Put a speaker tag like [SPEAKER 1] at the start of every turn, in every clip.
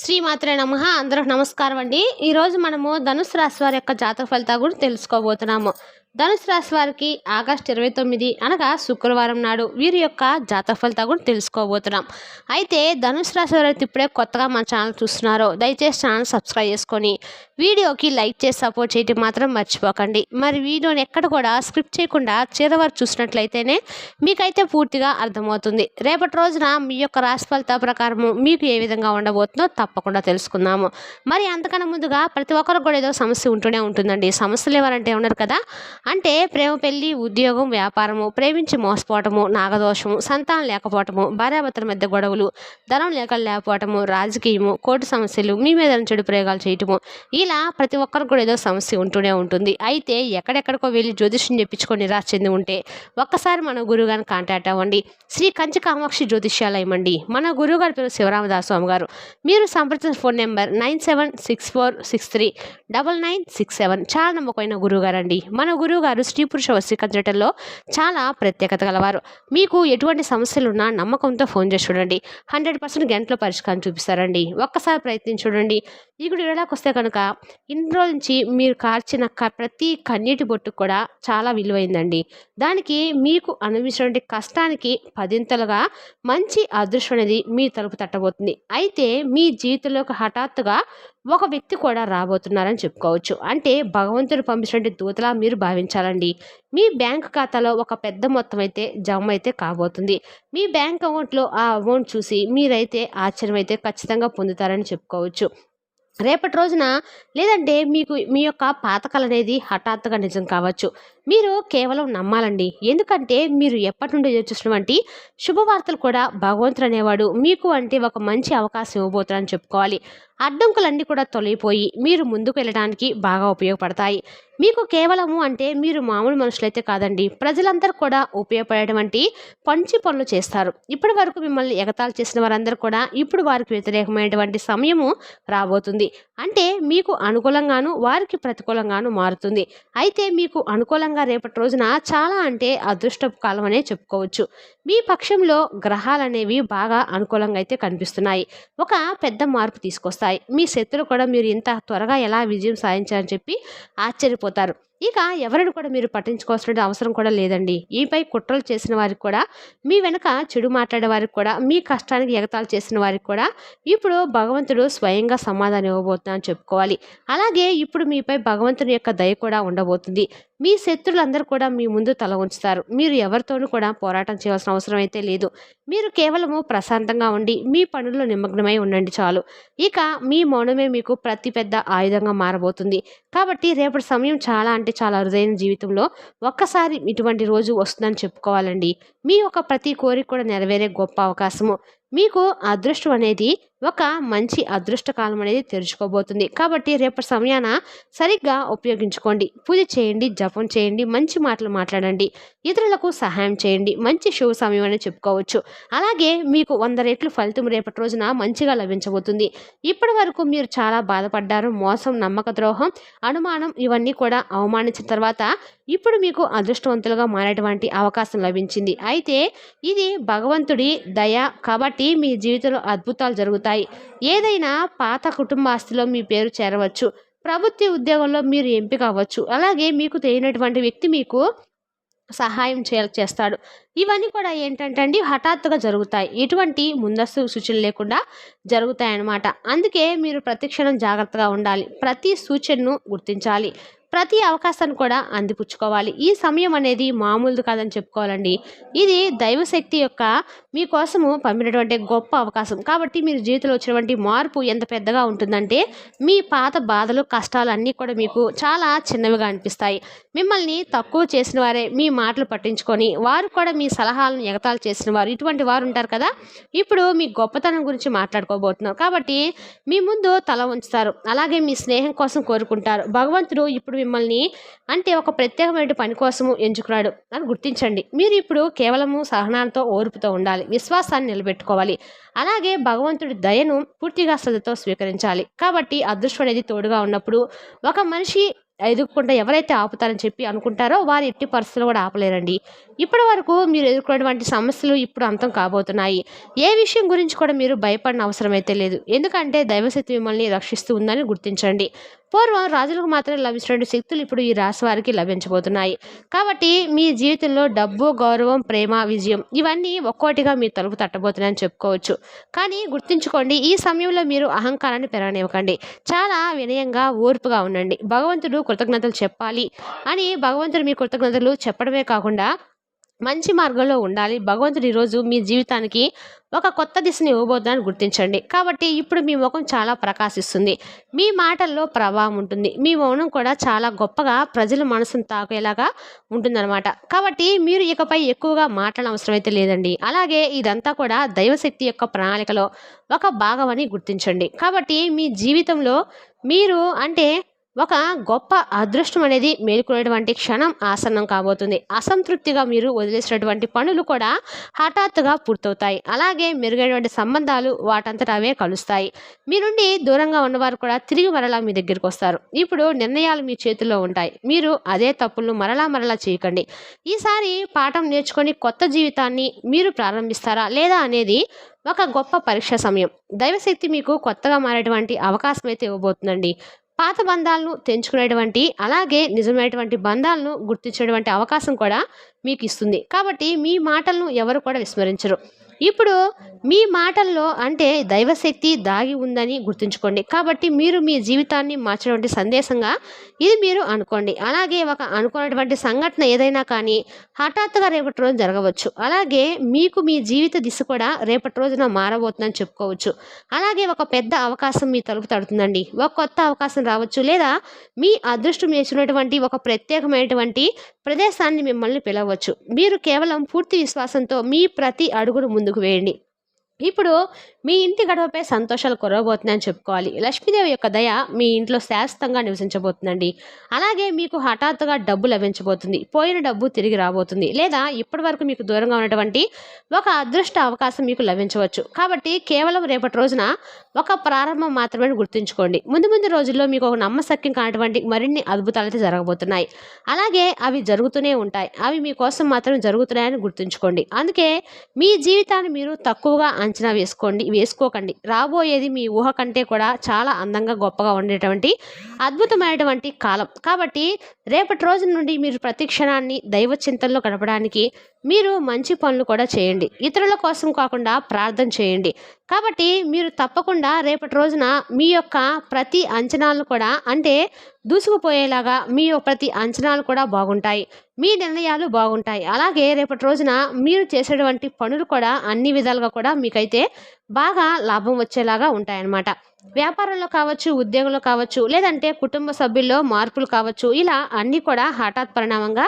[SPEAKER 1] శ్రీమాత్రే నమ. అందరూ నమస్కారం అండి ఈరోజు మనము ధనుసు రాశి వారి యొక్క జాతక ఫలితాలు కూడా తెలుసుకోబోతున్నాము. ధనుసు రాశి వారికి ఆగస్టు ఇరవై తొమ్మిది అనగా శుక్రవారం నాడు వీరి యొక్క జాతక ఫలితాలు కూడా తెలుసుకోబోతున్నాం. అయితే ధనుసు రాశి వారు ఇప్పుడే కొత్తగా మన ఛానల్ చూస్తున్నారో దయచేసి ఛానల్ సబ్స్క్రైబ్ చేసుకొని వీడియోకి లైక్ చేసి సపోర్ట్ చేయడం మాత్రం మర్చిపోకండి. మరి వీడియోని ఎక్కడ కూడా స్క్రిప్ట్ చేయకుండా చివరి వరకు చూసినట్లయితేనే మీకైతే పూర్తిగా అర్థమవుతుంది. రేపటి రోజున మీ యొక్క రాశి ఫలితాల ప్రకారము మీకు ఏ విధంగా ఉండబోతుందో తప్పకుండా తెలుసుకుందాము. మరి అంతకన్నా ముందుగా ప్రతి ఒక్కరికి కూడా ఏదో సమస్య ఉంటూనే ఉంటుందండి. సమస్యలు ఎవరంటే ఉన్నారు కదా అంటే ప్రేమ పెళ్ళి ఉద్యోగం వ్యాపారము ప్రేమించి మోసపోవటము నాగదోషము సంతానం లేకపోవటము భార్యాభర్తల మధ్య గొడవలు ధనం లేక లేకపోవటము రాజకీయము కోర్టు సమస్యలు మీ మీద చెడు ప్రయోగాలు చేయటము. ఇలా ప్రతి ఒక్కరికి కూడా ఏదో సమస్య ఉంటూనే ఉంటుంది. అయితే ఎక్కడెక్కడికో వెళ్ళి జ్యోతిష్యం చెప్పించుకొని నిరాశ చెంది ఉంటే ఒక్కసారి మన గురువుగారిని కాంటాక్ట్ అవ్వండి. శ్రీ కంచి కామాక్షి జ్యోతిష్యాలయం అండి మన గురువుగారి పేరు శివరామదాస్ స్వామి గారు మీరు సంప్రదించిన phone number nine seven six four six three double nine six seven. చాలా నమ్మకమైన గురువుగారు మన గురువు గారు స్త్రీ పురుష వశీకరించడంలో చాలా ప్రత్యేకత గలవారు. మీకు ఎటువంటి సమస్యలు ఉన్నా నమ్మకంతో ఫోన్ చేసి చూడండి. హండ్రెడ్ పర్సెంట్ గంటలో పరిష్కారం చూపిస్తారండి. ఒక్కసారి ప్రయత్నించి చూడండి. ఇప్పుడు ఇలాకి వస్తే కనుక ఇన్ని రోజుల నుంచి మీరు కార్చిన క- ప్రతి కన్నీటి బొట్టు కూడా చాలా విలువైందండి. దానికి మీకు అనుభవించినటువంటి కష్టానికి పదింతలుగా మంచి అదృష్టం అనేది మీ తలుపు తట్టబోతుంది. అయితే మీ జీవితంలోకి హఠాత్తుగా ఒక వ్యక్తి కూడా రాబోతున్నారని చెప్పుకోవచ్చు. అంటే భగవంతుడు పంపించినటువంటి దూతలా మీరు భావించాలండి. మీ బ్యాంక్ ఖాతాలో ఒక పెద్ద మొత్తం అయితే జమ అయితే కాబోతుంది. మీ బ్యాంక్ అకౌంట్లో ఆ అమౌంట్ చూసి మీరైతే ఆశ్చర్యం అయితే ఖచ్చితంగా పొందుతారని చెప్పుకోవచ్చు. రేపటి రోజున లేదంటే మీకు మీ యొక్క పాతకలు అనేది హఠాత్తుగా నిజం కావచ్చు. మీరు కేవలం నమ్మాలండి. ఎందుకంటే మీరు ఎప్పటి నుండి చూసినటువంటి శుభవార్తలు కూడా భగవంతుడు అనేవాడు మీకు అంటే ఒక మంచి అవకాశం ఇవ్వబోతున్నారని చెప్పుకోవాలి. అడ్డంకులన్నీ కూడా తొలగిపోయి మీరు ముందుకు వెళ్ళడానికి బాగా ఉపయోగపడతాయి. మీకు కేవలము అంటే మీరు మామూలు మనుషులైతే కాదండి ప్రజలందరూ కూడా ఉపయోగపడేటువంటి పంచి పనులు చేస్తారు. ఇప్పటి వరకు మిమ్మల్ని ఎగతాళి చేసిన వారందరూ కూడా ఇప్పుడు వారికి వ్యతిరేకమైనటువంటి సమయము రాబోతుంది. అంటే మీకు అనుకూలంగాను వారికి ప్రతికూలంగాను మారుతుంది. అయితే మీకు అనుకూలంగా రేపటి రోజున చాలా అంటే అదృష్టపు కాలం అనే చెప్పుకోవచ్చు. మీ పక్షంలో గ్రహాలు అనేవి బాగా అనుకూలంగా అయితే కనిపిస్తున్నాయి. ఒక పెద్ద మార్పు తీసుకొస్తారు. తీసుకొస్తాయి మీ శత్రులు కూడా మీరు ఇంత త్వరగా ఎలా విజయం సాధించారని చెప్పి ఆశ్చర్యపోతారు. ఇక ఎవరిని కూడా మీరు పట్టించుకోవాల్సిన అవసరం కూడా లేదండి. ఈపై కుట్రలు చేసిన వారికి కూడా మీ వెనక చెడు మాట్లాడే వారికి కూడా మీ కష్టానికి ఎగతాళి చేసిన వారికి కూడా ఇప్పుడు భగవంతుడు స్వయంగా సమాధానం ఇవ్వబోతున్నారని చెప్పుకోవాలి. అలాగే ఇప్పుడు మీపై భగవంతుని యొక్క దయ కూడా ఉండబోతుంది. మీ శత్రులందరూ కూడా మీ ముందు తల ఉంచుతారు. మీరు ఎవరితోనూ కూడా పోరాటం చేయాల్సిన అవసరం అయితే లేదు. మీరు కేవలము ప్రశాంతంగా ఉండి మీ పనుల్లో నిమగ్నమై ఉండండి చాలు. ఇక మీ మౌనమే మీకు ప్రతి పెద్ద ఆయుధంగా మారబోతుంది. కాబట్టి రేపటి సమయం చాలా అంటే చాలా అరుదైన జీవితంలో ఒక్కసారి ఇటువంటి రోజు వస్తుందని చెప్పుకోవాలండి. మీ యొక్క ప్రతి కోరిక కూడా నెరవేరే గొప్ప అవకాశము. మీకు అదృష్టం అనేది ఒక మంచి అదృష్టకాలం అనేది తెరుచుకోబోతుంది. కాబట్టి రేపటి సమయాన సరిగ్గా ఉపయోగించుకోండి. పూజ చేయండి జపం చేయండి మంచి మాటలు మాట్లాడండి ఇతరులకు సహాయం చేయండి మంచి శుభ సమయం అని చెప్పుకోవచ్చు. అలాగే మీకు వంద రెట్లు ఫలితం రేపటి రోజున మంచిగా లభించబోతుంది. ఇప్పటి వరకు మీరు చాలా బాధపడ్డారు మోసం నమ్మక ద్రోహం అనుమానం ఇవన్నీ కూడా అవమానించిన తర్వాత ఇప్పుడు మీకు అదృష్టవంతులుగా మారేటువంటి అవకాశం లభించింది. అయితే ఇది భగవంతుడి దయ కాబట్టి మీ జీవితంలో అద్భుతాలు జరుగుతాయి. ఏదైనా పాత కుటుంబాస్తిలో మీ పేరు చేరవచ్చు. ప్రభుత్వ ఉద్యోగంలో మీరు ఎంపిక అవ్వచ్చు. అలాగే మీకు తెలియనటువంటి వ్యక్తి మీకు సహాయం చే చేస్తాడు. ఇవన్నీ కూడా ఏంటంటే అండి హఠాత్తుగా జరుగుతాయి. ఎటువంటి ముందస్తు సూచనలు లేకుండా జరుగుతాయన్నమాట. అందుకే మీరు ప్రతిక్షణం జాగ్రత్తగా ఉండాలి. ప్రతి సూచనను గుర్తించాలి. ప్రతి అవకాశాన్ని కూడా అందిపుచ్చుకోవాలి. ఈ సమయం అనేది మామూలుది కాదని చెప్పుకోవాలండి. ఇది దైవశక్తి యొక్క మీకోసము పంపినటువంటి గొప్ప అవకాశం. కాబట్టి మీరు జీవితంలో వచ్చినటువంటి మార్పు ఎంత పెద్దగా ఉంటుందంటే మీ పాత బాధలు కష్టాలు అన్నీ కూడా మీకు చాలా చిన్నవిగా అనిపిస్తాయి. మిమ్మల్ని తక్కువ చేసిన వారే మీ మాటలు పట్టించుకొని వారు కూడా మీ సలహాలను ఎగతాలు చేసిన వారు. ఇటువంటి వారు ఉంటారు కదా ఇప్పుడు మీ గొప్పతనం గురించి మాట్లాడుకోబోతున్నాం. కాబట్టి మీ ముందు తల ఉంచుతారు అలాగే మీ స్నేహం కోసం కోరుకుంటారు. భగవంతుడు ఇప్పుడు మిమ్మల్ని అంటే ఒక ప్రత్యేకమైన పని కోసము ఎంచుకున్నాడు అని గుర్తించండి. మీరు ఇప్పుడు కేవలము సహనాలతో ఓర్పుతో ఉండాలి. విశ్వాసాన్ని నిలబెట్టుకోవాలి. అలాగే భగవంతుడి దయను పూర్తిగా శ్రద్ధతో స్వీకరించాలి. కాబట్టి అదృష్టం అనేది తోడుగా ఉన్నప్పుడు ఒక మనిషి ఎదుర్కొంటే ఎవరైతే ఆపుతారని చెప్పి అనుకుంటారో వారు ఎట్టి పరిస్థితులు కూడా ఆపలేరండి. ఇప్పటి వరకు మీరు ఎదుర్కొన్నటువంటి సమస్యలు ఇప్పుడు అంతం కాబోతున్నాయి. ఏ విషయం గురించి కూడా మీరు భయపడిన అవసరం అయితే లేదు. ఎందుకంటే దైవశక్తి మిమ్మల్ని రక్షిస్తూ ఉందని గుర్తించండి. పూర్వం రాజులకు మాత్రమే లభించినటువంటి శక్తులు ఇప్పుడు ఈ రాశి వారికి లభించబోతున్నాయి. కాబట్టి మీ జీవితంలో డబ్బు గౌరవం ప్రేమ విజయం ఇవన్నీ ఒక్కోటిగా మీ తలుపు తట్టబోతున్నాయని చెప్పుకోవచ్చు. కానీ గుర్తుంచుకోండి ఈ సమయంలో మీరు అహంకారాన్ని పెరగనివ్వకండి. చాలా వినయంగా ఓర్పుగా ఉండండి. భగవంతుడు కృతజ్ఞతలు చెప్పాలి అని భగవంతుడు మీ కృతజ్ఞతలు చెప్పడమే కాకుండా మంచి మార్గంలో ఉండాలి. భగవంతుడు ఈరోజు మీ జీవితానికి ఒక కొత్త దిశని ఇవ్వబోతుందని గుర్తించండి. కాబట్టి ఇప్పుడు మీ ముఖం చాలా ప్రకాశిస్తుంది. మీ మాటల్లో ప్రభావం ఉంటుంది. మీ మౌనం కూడా చాలా గొప్పగా ప్రజల మనసును తాకేలాగా ఉంటుందన్నమాట. కాబట్టి మీరు ఇకపై ఎక్కువగా మాట్లాడడం అవసరం అయితే లేదండి. అలాగే ఇదంతా కూడా దైవశక్తి యొక్క ప్రణాళికలో ఒక భాగం అని గుర్తించండి. కాబట్టి మీ జీవితంలో మీరు అంటే ఒక గొప్ప అదృష్టం అనేది మేలుకునేటువంటి క్షణం ఆసన్నం కాబోతుంది. అసంతృప్తిగా మీరు వదిలేసినటువంటి పనులు కూడా హఠాత్తుగా పూర్తవుతాయి. అలాగే మెరుగైనటువంటి సంబంధాలు వాటంతట అవే కలుస్తాయి. మీ నుండి దూరంగా ఉన్నవారు కూడా తిరిగి మరలా మీ దగ్గరికి వస్తారు. ఇప్పుడు నిర్ణయాలు మీ చేతుల్లో ఉంటాయి. మీరు అదే తప్పులను మరలా మరలా చేయకండి. ఈసారి పాఠం నేర్చుకొని కొత్త జీవితాన్ని మీరు ప్రారంభిస్తారా లేదా అనేది ఒక గొప్ప పరీక్ష సమయం. దైవశక్తి మీకు కొత్తగా మారేటువంటి అవకాశం అయితే ఇవ్వబోతుందండి. పాత బంధాలను తెంచుకునేటువంటి అలాగే నిజమైనటువంటి బంధాలను గుర్తించేటువంటి అవకాశం కూడా మీకు ఇస్తుంది కాబట్టి మీ మాటలను ఎవరు కూడా విస్మరించరు. ఇప్పుడు మీ మాటల్లో అంటే దైవశక్తి దాగి ఉందని గుర్తుంచుకోండి. కాబట్టి మీరు మీ జీవితాన్ని మార్చినటువంటి సందేశంగా ఇది మీరు అనుకోండి. అలాగే ఒక అనుకున్నటువంటి సంఘటన ఏదైనా కానీ హఠాత్తుగా రేపటి రోజు జరగవచ్చు. అలాగే మీకు మీ జీవిత దిశ కూడా రేపటి రోజున మారబోతుందని చెప్పుకోవచ్చు. అలాగే ఒక పెద్ద అవకాశం మీ తలుపు తడుతుందండి. ఒక కొత్త అవకాశం రావచ్చు. లేదా మీ అదృష్టం చేసినటువంటి ఒక ప్రత్యేకమైనటువంటి ప్రదేశాన్ని మిమ్మల్ని పిలవచ్చు. మీరు కేవలం పూర్తి విశ్వాసంతో మీ ప్రతి అడుగును ముందుకు వేయండి. ఇప్పుడు మీ ఇంటి గడవపై సంతోషాలు కురవబోతున్నాయని చెప్పుకోవాలి. లక్ష్మీదేవి యొక్క దయ మీ ఇంట్లో శాశ్వతంగా నివసించబోతుందండి. అలాగే మీకు హఠాత్తుగా డబ్బు లభించబోతుంది. పోయిన డబ్బు తిరిగి రాబోతుంది. లేదా ఇప్పటి వరకు మీకు దూరంగా ఉన్నటువంటి ఒక అదృష్ట అవకాశం మీకు లభించవచ్చు. కాబట్టి కేవలం రేపటి రోజున ఒక ప్రారంభం మాత్రమే గుర్తుంచుకోండి. ముందు ముందు రోజుల్లో మీకు ఒక నమ్మశక్యం కానటువంటి మరిన్ని అద్భుతాలు అయితే జరగబోతున్నాయి. అలాగే అవి జరుగుతూనే ఉంటాయి. అవి మీకోసం మాత్రం జరుగుతున్నాయని గుర్తుంచుకోండి. అందుకే మీ జీవితాన్ని మీరు తక్కువగా అంచనా వేసుకోండి. వేసుకోకండి. రాబోయేది మీ ఊహ కంటే కూడా చాలా అందంగా గొప్పగా ఉండేటువంటి అద్భుతమైనటువంటి కాలం. కాబట్టి రేపటి రోజు నుండి మీరు ప్రతి క్షణాన్ని దైవ చింతనలో గడపడానికి మీరు మంచి పనులు కూడా చేయండి. ఇతరుల కోసం కాకుండా ప్రార్థన చేయండి. కాబట్టి మీరు తప్పకుండా రేపటి రోజున మీ యొక్క ప్రతి అంచనాలను కూడా అంటే దూసుకుపోయేలాగా మీ యొక్క ప్రతి అంచనాలు కూడా బాగుంటాయి. మీ నిర్ణయాలు బాగుంటాయి. అలాగే రేపటి రోజున మీరు చేసేటువంటి పనులు కూడా అన్ని విధాలుగా కూడా మీకైతే బాగా లాభం వచ్చేలాగా ఉంటాయన్నమాట. వ్యాపారంలో కావచ్చు ఉద్యోగంలో కావచ్చు లేదంటే కుటుంబ సభ్యుల్లో మార్పులు కావచ్చు ఇలా అన్నీ కూడా హఠాత్ పరిణామంగా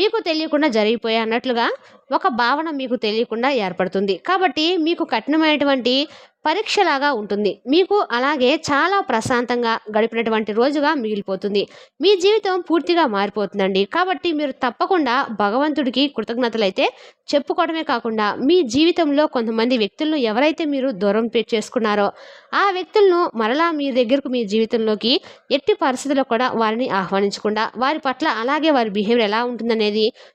[SPEAKER 1] మీకు తెలియకుండా జరిగిపోయాయి అన్నట్లుగా ఒక భావన మీకు తెలియకుండా ఏర్పడుతుంది. కాబట్టి మీకు కఠినమైనటువంటి పరీక్షలాగా ఉంటుంది. మీకు అలాగే చాలా ప్రశాంతంగా గడిపినటువంటి రోజుగా మిగిలిపోతుంది. మీ జీవితం పూర్తిగా మారిపోతుందండి. కాబట్టి మీరు తప్పకుండా భగవంతుడికి కృతజ్ఞతలైతే చెప్పుకోవడమే కాకుండా మీ జీవితంలో కొంతమంది వ్యక్తులను ఎవరైతే మీరు దూరం చేసుకున్నారో ఆ వ్యక్తులను మరలా మీ దగ్గరకు మీ జీవితంలోకి ఎట్టి పరిస్థితుల్లో కూడా వారిని ఆహ్వానించకుండా వారి పట్ల అలాగే వారి బిహేవియర్ ఎలా ఉంటుందనేది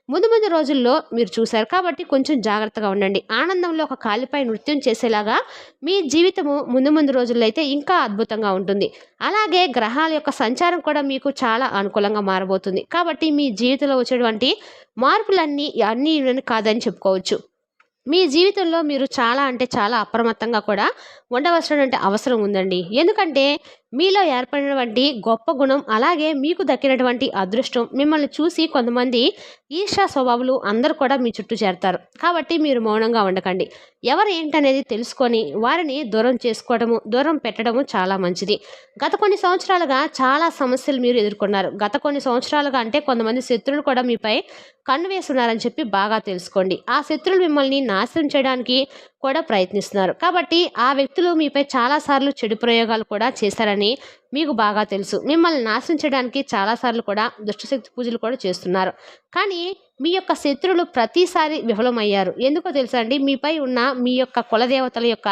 [SPEAKER 1] ముందు ముందు రోజుల్లో మీరు చూశారు. కాబట్టి కొంచెం జాగ్రత్తగా ఉండండి. ఆనందంలో ఒక కాలిపై నృత్యం చేసేలాగా మీ జీవితము ముందు ముందు రోజుల్లో అయితే ఇంకా అద్భుతంగా ఉంటుంది. అలాగే గ్రహాల యొక్క సంచారం కూడా మీకు చాలా అనుకూలంగా మారబోతుంది. కాబట్టి మీ జీవితంలో వచ్చేటువంటి మార్పులన్నీ అన్నీ కాదని చెప్పుకోవచ్చు. మీ జీవితంలో మీరు చాలా అంటే చాలా అప్రమత్తంగా కూడా ఉండవలసినటువంటి అవసరం ఉందండి. ఎందుకంటే మీలో ఏర్పడినటువంటి గొప్ప గుణం అలాగే మీకు దక్కినటువంటి అదృష్టం మిమ్మల్ని చూసి కొంతమంది ఈర్షా స్వభావాలు అందరూ కూడా మీ చుట్టూ చేరతారు. కాబట్టి మీరు మౌనంగా ఉండకండి. ఎవరు ఏంటనేది తెలుసుకొని వారిని దూరం చేసుకోవడము దూరం పెట్టడము చాలా మంచిది. గత కొన్ని సంవత్సరాలుగా చాలా సమస్యలు మీరు ఎదుర్కొన్నారు. గత కొన్ని సంవత్సరాలుగా అంటే కొంతమంది శత్రువులు కూడా మీపై కన్ను వేస్తున్నారని చెప్పి బాగా తెలుసుకోండి. ఆ శత్రులు మిమ్మల్ని నాశనం చేయడానికి కూడా ప్రయత్నిస్తున్నారు. కాబట్టి ఆ వ్యక్తులు మీపై చాలాసార్లు చెడు ప్రయోగాలు కూడా చేశారని మీకు బాగా తెలుసు. మిమ్మల్ని నాశించడానికి చాలాసార్లు కూడా దుష్టశక్తి పూజలు కూడా చేస్తున్నారు. కానీ మీ యొక్క శత్రువులు ప్రతిసారి విఫలమయ్యారు. ఎందుకో తెలుసా అండి? మీపై ఉన్న మీ యొక్క కులదేవతల యొక్క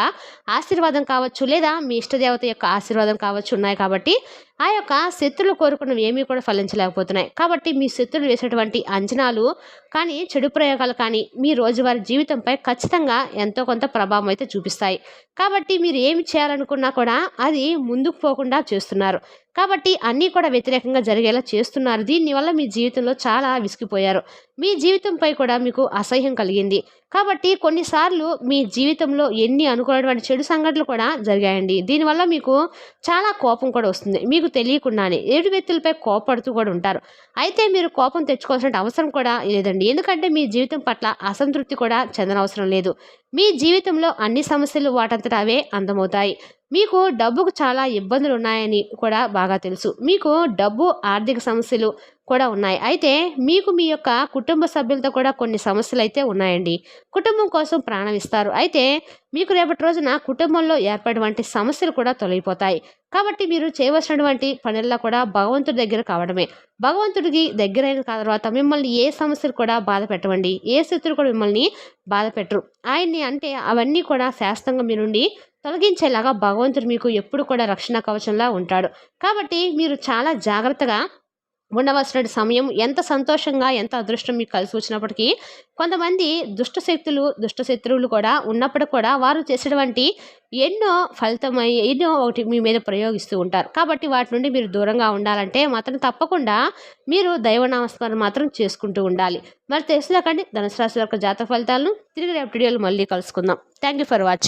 [SPEAKER 1] ఆశీర్వాదం కావచ్చు లేదా మీ ఇష్టదేవత యొక్క ఆశీర్వాదం కావచ్చు ఉన్నాయి కాబట్టి ఆ యొక్క శత్రులు కోరుకున్నవి ఏమీ కూడా ఫలించలేకపోతున్నాయి. కాబట్టి మీ శత్రులు వేసినటువంటి అంచనాలు కానీ చెడు ప్రయోగాలు కానీ మీ రోజువారి జీవితంపై ఖచ్చితంగా ఎంతో కొంత ప్రభావం అయితే చూపిస్తాయి. కాబట్టి మీరు ఏమి చేయాలనుకున్నా కూడా అది ముందుకు పోకుండా చేస్తున్నారు. కాబట్టి అన్నీ కూడా వ్యతిరేకంగా జరిగేలా చేస్తున్నారు. దీనివల్ల మీ జీవితంలో చాలా విసిగిపోయారు. మీ జీవితంపై కూడా మీకు అసహ్యం కలిగింది. కాబట్టి కొన్నిసార్లు మీ జీవితంలో ఎన్ని అనుకున్నటువంటి చెడు సంఘటనలు కూడా జరిగాయండి. దీనివల్ల మీకు చాలా కోపం కూడా వస్తుంది. మీకు తెలియకుండానే ఏడు వ్యక్తులపై కోపడుతూ కూడా ఉంటారు. అయితే మీరు కోపం తెచ్చుకోవాల్సిన అవసరం కూడా లేదండి. ఎందుకంటే మీ జీవితం పట్ల అసంతృప్తి కూడా చెందనవసరం లేదు. మీ జీవితంలో అన్ని సమస్యలు వాటంతట అవే అందమవుతాయి. మీకు డబ్బుకు చాలా ఇబ్బందులు ఉన్నాయని కూడా బాగా తెలుసు. మీకు డబ్బు ఆర్థిక సమస్యలు కూడా ఉన్నాయి. అయితే మీకు మీ యొక్క కుటుంబ సభ్యులతో కూడా కొన్ని సమస్యలు అయితే ఉన్నాయండి. కుటుంబం కోసం ప్రాణం ఇస్తారు. అయితే మీకు రేపటి రోజున కుటుంబంలో ఏర్పడినటువంటి సమస్యలు కూడా తొలగిపోతాయి. కాబట్టి మీరు చేయవలసినటువంటి పనుల్లో కూడా భగవంతుడి దగ్గర కావడమే. భగవంతుడికి దగ్గరైన తర్వాత మిమ్మల్ని ఏ సమస్యలు కూడా బాధ పెట్టవండి. ఏ శత్రువు కూడా మిమ్మల్ని బాధ పెట్టరు. ఆయన్ని అంటే అవన్నీ కూడా శాస్త్రంగా మీ నుండి తొలగించేలాగా భగవంతుడు మీకు ఎప్పుడు కూడా రక్షణ కవచంలా ఉంటాడు. కాబట్టి మీరు చాలా జాగ్రత్తగా ఉండవలసిన సమయం ఎంత సంతోషంగా ఎంత అదృష్టం మీకు కలిసి వచ్చినప్పటికీ కొంతమంది దుష్ట శక్తులు దుష్ట శత్రువులు కూడా ఉన్నప్పుడు కూడా వారు చేసేటువంటి ఎన్నో ఫలితమై ఎన్నో ఒకటి మీ మీద ప్రయోగిస్తూ ఉంటారు. కాబట్టి వాటి నుండి మీరు దూరంగా ఉండాలంటే మాత్రం తప్పకుండా మీరు దైవ నమస్కారం మాత్రం చేసుకుంటూ ఉండాలి. మరి తెలుసుదాకండి ధనుసు రాశి యొక్క జాతక ఫలితాలను తిరిగి రేపు వీడియోలు మళ్ళీ కలుసుకుందాం. Thank you for watching